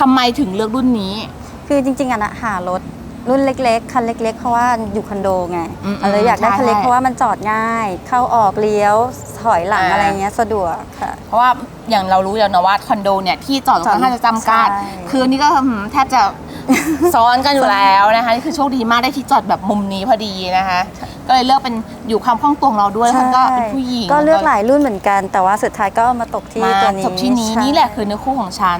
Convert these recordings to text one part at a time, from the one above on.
ทำไมถึงเลือกรุ่นนี้ คือจริงๆอะนะหารถรุ่นเล็ก ๆ คันเล็ก ๆ เพราะว่าอยู่คอนโดไงอืมเลยอยากได้ใช่ คันเล็กใช่เพราะว่ามันจอดง่าย เข้าออกเลี้ยวถอยหลังอ่าอะไรเงี้ยสะดวกค่ะ เพราะว่าอย่างเรารู้แล้วนะว่าคอนโดเนี่ยที่จอดค่อนข้างจะจำกัดใช่ คือนี่ก็หืมแทบจะ ซ้อนกันอยู่แล้วนะคะนี่คือโชคดีมากได้ที่จอดแบบมุมนี้พอดีนะคะ ก็เลยเลือกเป็นอยู่ความคล่องตัวของเราด้วยแล้วก็เป็นผู้หญิงก็เลือกหลายรุ่นเหมือนกัน แต่ว่าสุดท้ายก็มาตกที่มาตัวนี้จบที่นี้ใช่ นี่แหละคือเนื้อคู่ของฉัน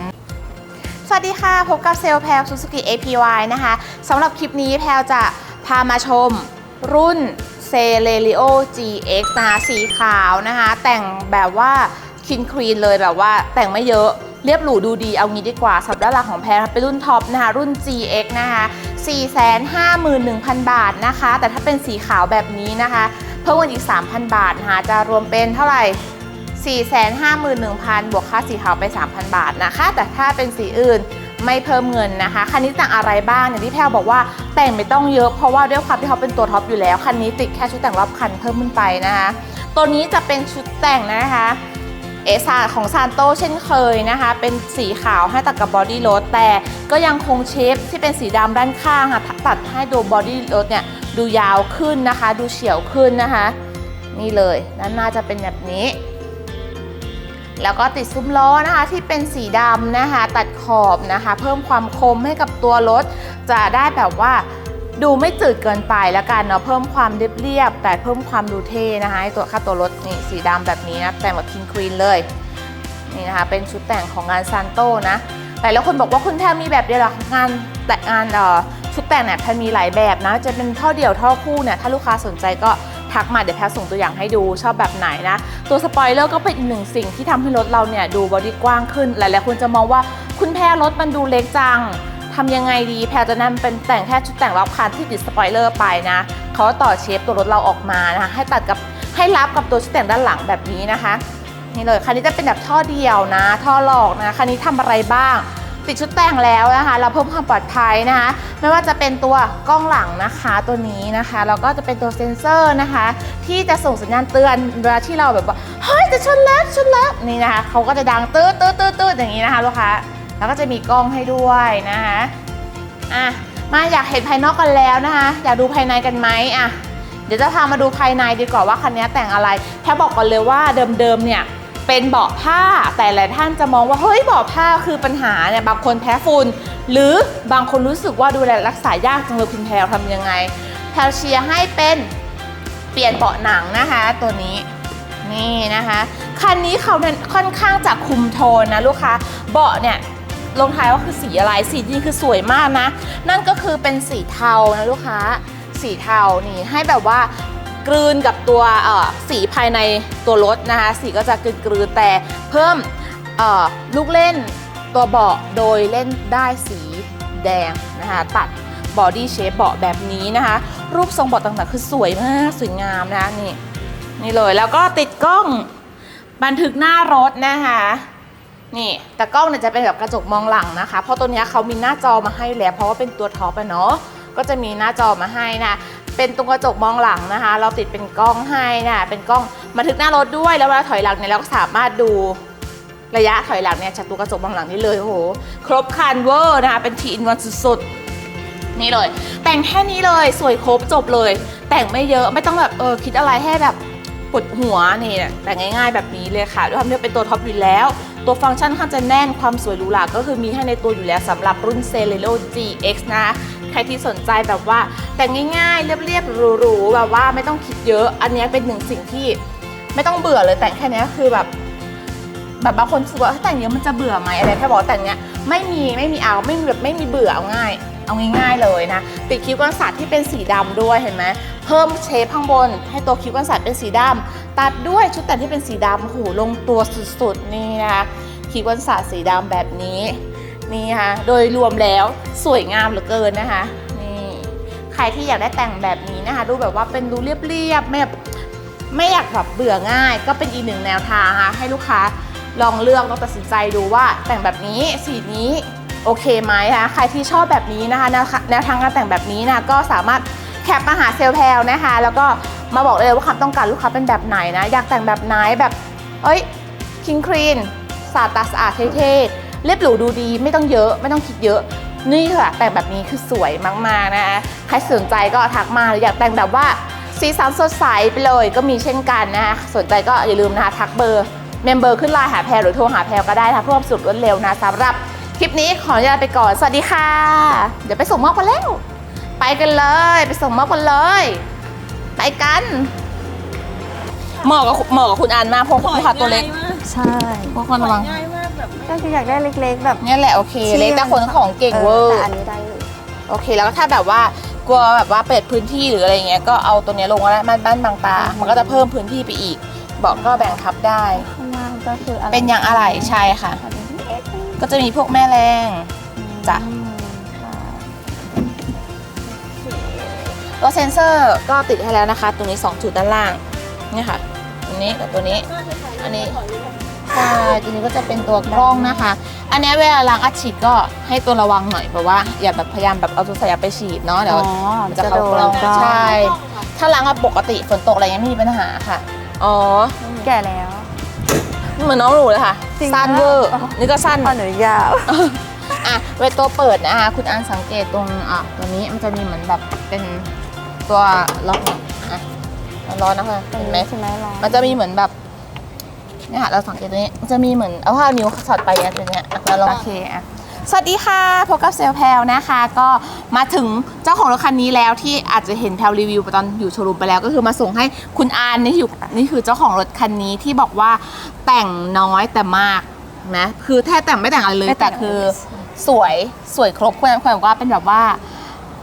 สวัสดีค่ะ พบกับเซลแพลซูซูกิ APY นะคะสำหรับคลิปนี้แพลจะพามาชมรุ่น c e l e r i o GX นะคะสีขาวนะคะ แต่งแบบว่าคินครีนเลยแบบว่าแต่งไม่เยอะเรียบหรูดูดีเอางี้ดีกว่าสับด้านหลังของแพรเป็นรุ่นท็อปนะคะรุ่น GX นะคะ451,000 บาทนะคะ แต่ถ้าเป็นสีขาวแบบนี้นะคะ เพิ่มเงินอีก 3,000 บาทนะคะจะรวมเป็นเท่าไหร่ 451,000 บวกค่าสีขาวไป 3,000 บาทนะคะ แต่ถ้าเป็นสีอื่นไม่เพิ่มเงินนะคะคันนี้ต่างอะไรบ้างอย่างที่แพรบอกว่าแต่งไม่ต้องเยอะเพราะว่าด้วยความที่เขาเป็นตัวท็อปอยู่แล้วคันนี้ติดแค่ชุดแต่งรอบคันเพิ่มขึ้นไปนะคะตัวนี้จะเป็นชุดแต่งนะคะเอซาของซานโตเช่นเคยนะคะ เป็นสีขาวให้ตัดกับบอดี้รถแต่ก็ยังคงเชฟที่เป็นสีดำด้านข้างค่ะตัดให้ดูบอดี้รถเนี่ยดูยาวขึ้นนะคะ ดูเฉียวขึ้นนะคะ นี่เลยด้านหน้าจะเป็นแบบนี้ แล้วก็ติดซุ้มล้อนะคะที่เป็นสีดำนะคะ ตัดขอบนะคะ เพิ่มความคมให้กับตัวรถ จะได้แบบว่าดูไม่จืดเกินไปแล้วกันเนาะเพิ่มความเรียบแต่เพิ่มความดูเท่นะคะตัวค่าตัวรถนี่สีดำแบบนี้นะแต่งแบบคิงควีนเลยนี่นะคะเป็นชุดแต่งของงานซานโตนะแต่แล้วคนบอกว่าคุณแทบมีแบบเดียวหรองานแต่งานเอ่อชุดแต่งเนี่ยแพทมีหลายแบบนะจะเป็นท่อเดี่ยวท่อคู่เนี่ยถ้าลูกค้าสนใจก็ ทักมาเดี๋ยวแพทส่งตัวอย่างให้ดูชอบแบบไหนนะ ตัวสปอยเลอร์ก็เป็นอีกหนึ่งสิ่งที่ทำให้รถเราเนี่ยดูบอดี้กว้างขึ้น หลายๆคนจะมองว่าคุณแพรรถมันดูเล็กจังทำยังไงดีแพรจะนำเป็นแต่งแค่ชุดแต่งรอบคันที่ติดสปอยเลอร์ไปนะเขาต่อเชฟตัวรถเราออกมานะคะให้ตัดกับให้รับกับตัวชุดแต่งด้านหลังแบบนี้นะคะนี่เลยคันนี้จะเป็นแบบท่อเดียวนะ ท่อหลอกนะคันนี้ทำอะไรบ้าง ติดชุดแต่งแล้วนะคะ เราเพิ่มความปลอดภัยนะคะ ไม่ว่าจะเป็นตัวกล้องหลังนะคะตัวนี้นะคะแล้วก็จะเป็นตัวเซ็นเซอร์นะคะ ที่จะส่งสัญญาณเตือนเวลาที่เราแบบว่าเฮ้ยจะชนแล้วชนแล้วนี่นะคะเขาก็จะดังตืดตืดตืดตืดอย่างนี้นะคะลูกค้าแล้วก็จะมีกล้องให้ด้วยนะคะอะมาอยากเห็นภายนอกกันแล้วนะคะ อยากดูภายในกันไหมอะเดี๋ยวจะพามาดูภายในดีกว่าว่าคันนี้แต่งอะไรแค่บอกก่อนเลยว่าเดิมๆเนี่ย เป็นเบาะผ้าแต่หลายท่านจะมองว่าเฮ้ยเบาะผ้าคือปัญหาเนี่ยบางคนแพ้ฝุ่นหรือบางคนรู้สึกว่าดูแลรักษายากจังเลยคุณแพรทำยังไงแพรเชียร์ให้เป็นเปลี่ยนเบาะหนังนะคะ ตัวนี้นี่นะคะ คันนี้เขาเนี่ยค่อนข้างจะคุมโทนนะลูกค้าเบาะเนี่ยลงท้ายว่าคือสีอะไรสีจริงคือสวยมากนะ นั่นก็คือเป็นสีเทานะลูกค้า สีเทานี่ให้แบบว่า กลืนกับตัวเอ่อสีภายในตัวรถนะคะ สีก็จะกลืนกลืนๆแต่เพิ่มเออลูกเล่นตัวเบาะโดยเล่นได้สีแดงนะคะตัดบอดี้เชฟเบาะแบบนี้นะคะ รูปทรงเบาะต่างๆ คือสวยมาก สวยงามนะะนี่นี่เลยแล้วก็ติดกล้องบันทึกหน้ารถนะคะนี่แต่กล้องเนี่ยจะเป็นแบบกระจกมองหลังนะคะ เพราะตัวเนี้ยเขามีหน้าจอมาให้แล้ว เพราะว่าเป็นตัวท็อปอะเนาะก็จะมีหน้าจอมาให้นะ เป็นตรงกระจกมองหลังนะคะ เราติดเป็นกล้องให้นะเป็นกล้องบันทึกหน้ารถด้วย แล้วเวลาถอยหลังเนี่ยเราก็สามารถดูระยะถอยหลังเนี่ยจากตัวกระจกมองหลังนี่เลยโอ้โหครบคันเวอร์นะคะเป็นทีอินวันสุดๆนี่เลย แต่งแค่นี้เลยสวยครบจบเลย แต่งไม่เยอะไม่ต้องแบบเออคิดอะไรให้แบบปวดหัวนี่แต่งง่ายๆแบบนี้เลยค่ะด้วยความที่เป็นตัวท็อปอยู่แล้ว ตัวฟังก์ชันค่อนข้างจะแน่นความสวยหรูหราก็คือมีให้ในตัวอยู่แล้วสำหรับรุ่น c e l e r o GX นะ ใครที่สนใจแบบว่า แต่งง่ายๆ เรียบๆหรูๆแบบว่าไม่ต้องคิดเยอะ อันนี้เป็นหนึ่งสิ่งที่ไม่ต้องเบื่อเลยแต่งแค่นี้คือแบบแบบบางคนรู้สึกว่าเฮ้ยแต่งเยอะมันจะเบื่อไหมอะไรแค่บอกแต่งเนี้ยไม่มีไม่มีเอาไม่มีแบบไม่มีเบื่อเอาง่าย เอาง่ายๆเลยนะติดคิ้วกันศาสตร์ที่เป็นสีดำด้วยเห็นไหมเพิ่มเชฟข้างบน ให้ตัวคิ้วกันศาสตร์เป็นสีดำตัดด้วยชุดแต่งที่เป็นสีดำโอ้โหลงตัวสุดๆนี่นะคะคิ้วกันศาสตร์สีดำแบบนี้นี่ค่ะโดยรวมแล้วสวยงามเหลือเกินนะคะนี่ใครที่อยากได้แต่งแบบนี้นะคะ ดูแบบว่าเป็นดูเรียบๆไม่แบบไม่อยากแบบเบื่อง่าย ก็เป็นอีกหนึ่งแนวทางค่ะให้ลูกค้าลองเลือกลองตัดสินใจดูว่าแต่งแบบนี้สีนี้ โอเคไหมคะใครที่ชอบแบบนี้นะคะแนวทางการแต่งแบบนี้นะก็สามารถแคปมาหาเซลแพลนะคะ แล้วก็มาบอกเลยว่าความต้องการลูกค้าเป็นแบบไหนนะ อยากแต่งแบบไหนแบบเอ้ยคิงครีนสาดตาสะอาดเท่ๆเรียบหรูดูดีไม่ต้องเยอะไม่ต้องคิดเยอะนี่ค่ะแต่งแบบนี้คือสวยมากๆนะคะใครสนใจก็ทักมาหรืออยากแต่งแบบว่าสีสันสดใสไปเลยก็มีเช่นกันนะคะสนใจก็อย่าลืมนะคะทักเบอร์เมมเบอร์ขึ้นไลน์หาแพรหรือโทรหาแพรก็ได้ค่ะเพื่อความสะดรวดเร็วนะสำหรับ คลิปนี้ขออนุญาตไปก่อน สวัสดีค่ะ เดี๋ยวไปส่งมอบกันแล้ว ไปกันเลย ไปส่งมอบกันเลย ไปกันเหมาะกับเหมาะกับคุณอันมากเพราะคุณลูกค้าตัวเล็ก ใช่เพราะคนระวัง ง่ายมากแบบไม่ก็คืออยากได้เล็กๆแบบเนี่ยแหละโอเค เล็กแต่คนของเก่งเวอร์แต่อันนี้ได้อยู่โอเค แล้วก็ถ้าแบบว่ากลัวแบบว่าเปิดพื้นที่หรืออะไรเงี้ยก็เอาตัวเนี้ยลงก็ได้บ้านบ้านบางตา มันก็จะเพิ่มพื้นที่ไปอีกเบอกก็แบ่งทับได้ ข้างล่างก็คืออะไรเป็นยางอะไหล่ใช่ค่ะ ก็จะมีพวกแม่แรงจ้ะอืมค่ะตัวเซนเซอร์ก็ติดให้แล้วนะคะตัวนี้ 2 จุดด้านล่างเนี่ยค่ะตัวนี้กับตัวนี้ อันนี้ใช่ตัวนี้ก็จะเป็นตัวกล้องนะคะ อันเนี้ยเวลาล้างอัดฉีดก็ให้ตัวระวังหน่อยแบบว่า อย่าแบบพยายามแบบเอาตัวสายยางไปฉีดเนาะเดี๋ยวอ๋อมันจะจะโดเข้านกล้องก็ใช่ ถ้าล้างอะปกติฝนตกอะไรเงี้ยไม่มีปัญหาค่ะ อ๋อ แก่แล้ว เหมือนน้องหนูเลยค่ะ จริงสั้นเวอร์อ๋อนี่ก็สั้นพอหนูยาวอะเวลาตัวเปิดนะคะคุณอันสังเกตตรงอะตัวนี้มันจะมีเหมือนแบบเป็นตัวล็อกเนี่ยอะร้อนนะคะเห็นไหมใช่ไหมลองมันจะมีเหมือนแบบเนี่ยค่ะเราสังเกตตรงนี้มันจะมีเหมือนเอาผ้านิ้วสอดไปเนี่ยตรงเนี้ยอะแล้วลองโอเคอะ สวัสดีค่ะพบกับเซลลแพลวนะคะ ก็มาถึงเจ้าของรถคันนี้แล้วที่อาจจะเห็นแพลวรีวิวไปตอนอยู่โชว์รูมไปแล้วก็คือมาส่งให้คุณอานนี่อยู่นี่คือเจ้าของรถคันนี้ที่บอกว่าแต่งน้อยแต่มากนะคือแทบแต่งไม่แต่งอะไรเลยไม่แต่แต่งคือสวยสวยครบควรควรบอกว่าเป็นแบบว่า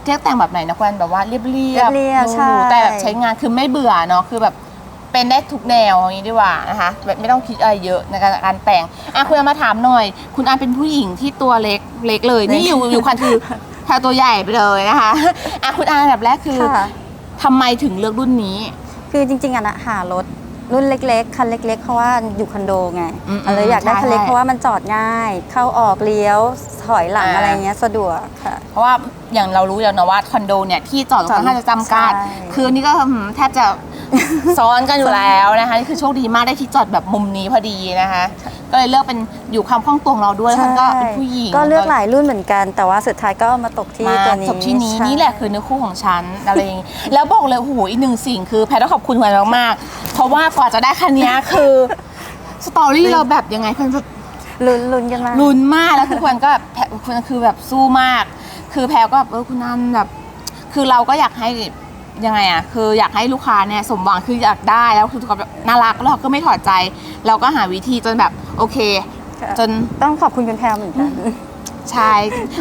เรียกแต่งแบบไหนนะควรแบบว่าเรียบเรียบเรียบๆใช่แต่แบบใช้งานคือไม่เบื่อเนาะคือแบบ เป็นได้ทุกแนวอย่างนี้ดีกว่านะคะแบบไม่ต้องคิดอะไรเยอะในการการแต่งอะคุณอามาถามหน่อย คุณอาเป็นผู้หญิงที่ตัวเล็กเล็กเลยนี่อยู่อยู่คันคือแพรตัวใหญ่ไปเลยนะคะอะคุณอาอันดับแรกคือค่ะ ทำไมถึงเลือกรุ่นนี้ คือจริงๆอะนะหารถรุ่นเล็กๆคันเล็ก ๆ เพราะว่าอยู่คอนโดไงอืมเลยอยากได้ใช่คันเล็กใช่เพราะว่ามันจอดง่าย เข้าออกเลี้ยวถอยหลังอ่า อะไรเงี้ยสะดวกค่ะ เพราะว่าอย่างเรารู้แล้วนะว่าคอนโดเนี่ยที่จอดค่อนข้างจะจำกัด ใช่ คือนี่ก็อืมแทบจะ ซ้อนกันอยู่แล้วนะคะนี่คือโชคดีมากได้ที่จอดแบบมุมนี้พอดีนะคะ ก็เลยเลือกเป็นอยู่ความคล่องตัวของเราด้วยแล้วมันก็เป็นผู้หญิงก็เลือกหลายรุ่นเหมือนกัน แต่ว่าสุดท้ายก็มาตกที่มาตัวนี้จบที่นี้ใช่นี่แหละคือเนื้อคู่ของฉันอะไรอย่างงี้แล้วบอกเลยโอ้โหอีกหนึ่งสิ่งคือแพทต้องขอบคุณคุณมากๆเพราะว่ากว่าจะได้คันนี้คือสตอรี่เราแบบยังไงเพื่อนจะลุ้นลุ้นกันมากลุ้นมากแล้วคือควนก็แบบแพคุณคือแบบสู้มาก คือแพรก็แบบเออคุณนันแบบ คือเราก็อยากให้ ยังไงอะคืออยากให้ลูกค้าเนี่ยสมหวังคืออยากได้แล้วคือทุกคนแบบน่ารักแล้วเราก็ไม่ถอดใจ เราก็หาวิธีจนแบบโอเคค่ะจนต้องขอบคุณคุณแพรเหมือนกันใช่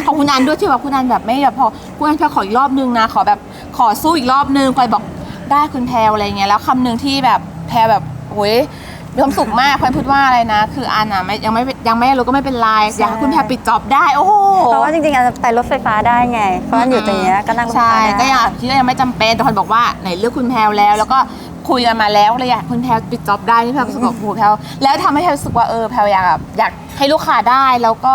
ขอบคุณนันด้วยที่ว่าคุณนันแบบไม่แบบพอคุณนันแพรขออีกรอบนึงนะขอแบบขอสู้อีกรอบนึงคอยบอกได้คุณแพรอะไรเงี้ยแล้วคำหนึ่งที่แบบแพรแบบโอ้ย มีความสุขมากพลอยพูดว่าอะไรนะ คืออันอะไม่ยังไม่ยังไม่รู้ก็ไม่เป็นไรอยากให้คุณแพรปิดจอบได้โอ้โหเพราะว่าจริงๆอาจจะไปรถไฟฟ้าได้ไง เพราะว่าอยู่ตรงเนี้ยก็นั่งรถไฟใช่ฟ้าได้ก็ยังที่ยังไม่จำเป็นแต่คนบอกว่าไหนเลือกคุณแพรวแล้ว แล้วก็คุยกันมาแล้วเลยอยากให้คุณแพรวปิดจ็อบได้ที่แพรวรู้สึกว่าโอ้โหแพรวแล้วทำให้แพรวรู้สึกว่าเออแพรวอยากแบบอยากให้ลูกค้าได้แล้วก็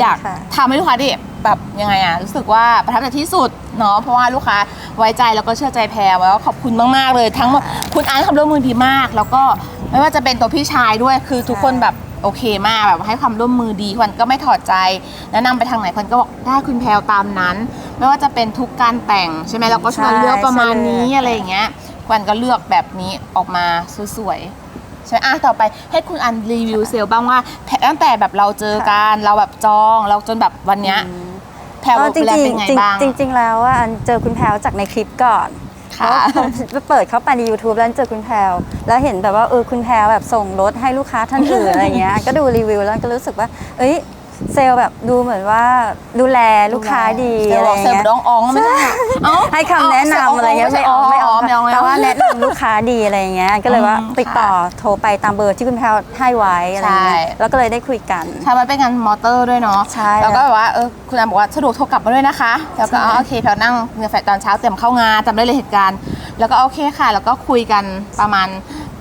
อยากค่ะ ทำให้ลูกค้าได้ แบบยังไงอะรู้สึกว่าประทับใจที่สุดเนาะเพราะว่าลูกค้าไว้ใจแล้วก็เชื่อใจแพรวแล้วก็ขอบคุณมากๆเลย ทั้งหมดคุณอาร์ตความร่วมมือดีมาก แล้วก็ไม่ว่าจะเป็นตัวพี่ชายด้วยคือทุกคนแบบโอเคมากแบบให้ความร่วมมือดีควันก็ไม่ถอดใจแนะนำไปทางไหนควันก็บอกได้คุณแพรวตามนั้น ไม่ว่าจะเป็นทุกการแต่งใช่ไหมเราก็ชวนใช่เลือกประมาณใช่เลยนี้อะไรอย่างเงี้ยควันก็เลือกแบบนี้ออกมาสวยๆใช่ไหมอะต่อไปให้คุณอันรีวิวเซลล์บ้างว่าแพตั้งแต่แบบเราเจอกันเราแบบจองเราจนแบบวันเนี้ย แพรวก็จริแลงเป็นไงๆจริงบ้างจริงๆแล้วว่าอันเจอคุณแพรวจากในคลิปก่อนค่ะเพราะเปิดเข้าไปใน YouTube แล้วเจอคุณแพรวแล้วเห็นแบบว่าเออคุณแพรวแบบส่งรถให้ลูกค้าท่านอื่นอะไรเงี้ยก็ดูรีวิวแล้วก็รู้สึกว่า เอ้ย เซลล์แบบดูเหมือนว่าดูแลลูกค้าดีเซลอะไรล์บอกเซลล์เงี้ยร้องอ๋องไม่ใช่เอ้าให้คำแนะนำอะไรเงี้ยไม่ไม่ออกไม่ออกไม่ออกไม่แต่ออกว่าแนะนำลูกค้าดีอะไรเงี้ยก็เลยว่าอืมติดต่อโทรไปตามเบอร์ที่คุณแพรวให้ไว้อะไรเงี้ยใช่แล้วก็เลยได้คุยกันใช่มันเป็นงานมอเตอร์ด้วยเนาะใช่แล้วก็แบบว่าเออคุณอันบอกว่าสะดวกโทรกลับมาด้วยนะคะแล้วก็ใช่อ๋อโอเคแพลวนั่งเงินแฟตอนเช้าเตรียมเข้างานจำได้เลยเหตุการณ์ แล้วก็โอเคค่ะ แล้วก็คุยกันประมาณ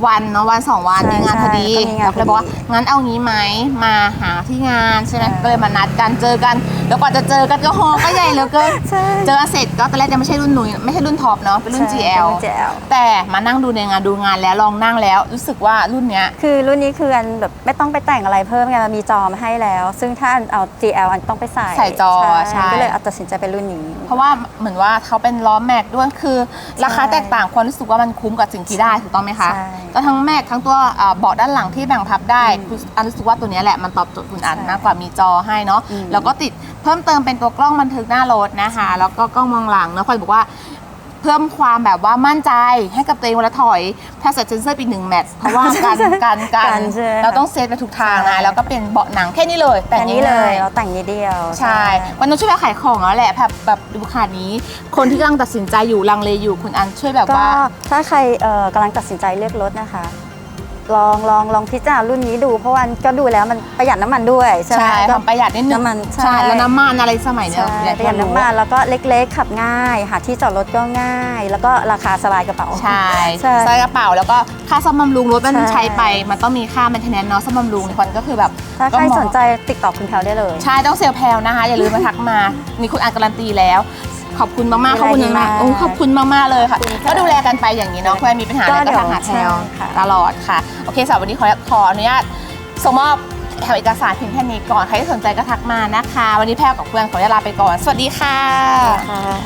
วันเนาะวันสองวันใช่มีงานพอดีใช่ก็มีงานเราก็เลยบอกว่าพอดีงั้นเอางี้ไหมมาหาที่งานใช่ไหมใช่ก็เลยมานัดกันเจอกัน แล้วกว่าจะเจอกันก็ฮอก็ใหญ่เหลือเกินใช่ เจอกันเสร็จก็ตอนแรกยังไม่ใช่รุ่นหนุ่ยไม่ใช่รุ่นท็อปเนาะเป็นรุ่น ใช่ GL เป็น GL แต่มานั่งดูในงานดูงานแล้วลองนั่งแล้ว รู้สึกว่ารุ่นเนี้ย คือรุ่นนี้คืออันแบบไม่ต้องไปแต่งอะไรเพิ่มไงมันมีจอมาให้แล้ว ซึ่งถ้าอันเอา GL อันต้องไปใส่ใส่จอใช่ ก็เลยเอาตัดสินใจเป็นรุ่นนี้ เพราะว่าเหมือนว่าเขาเป็นล้อแม็กด้วยคือ ราคาใช่แตกต่างความรู้สึกว่ามันคุ้มกับสิ่งที่ได้ถูกต้องไหมคะ ใช่ก็ทั้งแม็กทั้งตัวอ่าเบาะด้านหลังที่แบ่งพับได้อืมคืออันรู้สึกว่าตัวเนี้ยแหละมันตอบโจทย์คุณอันใช่มากกว่ามีจอให้เนาะอืมแล้วก็ติดเพิ่มเติมเป็นตัวกล้องบันทึกหน้ารถนะคะ แล้วก็กล้องมองหลังเนาะคอยบอกว่า เพิ่มความแบบว่ามั่นใจให้กับตัวเองเวลาถอยถ้าใส่เซนเซอร์ปีหนึ่งแมทเพราะว่ากันกันกักันนใช่ไหมเราต้องเซฟไปทุกทางนะใช่แล้วก็เป็นเบาะหนังแค่นี้เลยแต่แต่นี้เลง่ายยๆ เราแต่งนิดเดียว ใช่ วันนั้นช่วยแบบขายของแล้วแหละแบบแบบดูขนาดนี้ คนที่กำลังตัดสินใจอยู่ลังเลอยู่คุณอันช่วยแบบก็ว่า ถ้าใครเอ่อกำลังตัดสินใจเลือกรถนะคะ ลองลองลองพิจารณารุ่นนี้ดู เพราะว่าก็ดูแล้วมันประหยัดน้ำมันด้วยใช่ไหมใช่ก็ความประหยัดนิดนึงน้ำมันใช่ ใช่แล้วน้ำมันอะไรสมัยเนี้ยใช่อย่างประหยัดที่รู้น้ำมันแล้วก็เล็กๆขับง่าย หาที่จอดรถก็ง่าย แล้วก็ราคาสบายกระเป๋า ใช่ใช่ใส่กระเป๋าแล้วก็ค่าซ่อมบำรุงรถมันใช่ ใช้ไป มันต้องมีค่า maintenance เนาะซ่อมบำรุงคนก็คือแบบถ้าใครก็มอง สนใจติดต่อคุณแพลวได้เลย ใช่ ต้องเซลล์แพลวนะคะ อย่าลืมมาทักมานี่คุณอันการันตีแล้ว ขอบคุณมากๆขอบคุณดีมากมากๆโอ้ขอบคุณมากๆเลยค่ะขอบคุณค่ะ ก็ดูแลกันไปอย่างนี้เนาะเพื่อนมีปัญหาอะไรก็ก็เดี๋ยวทักหาแพลวใช่ค่ะตลอดค่ะ โอเคสำหรับวันนี้ขอขออนุญาตส่งมอบแถวเอกสารเพียงแค่นี้ก่อน ใครที่สนใจก็ทักมานะคะ วันนี้แพลวกับเพื่อนขออนุญาตลาไปก่อน สวัสดีค่ะค่ะ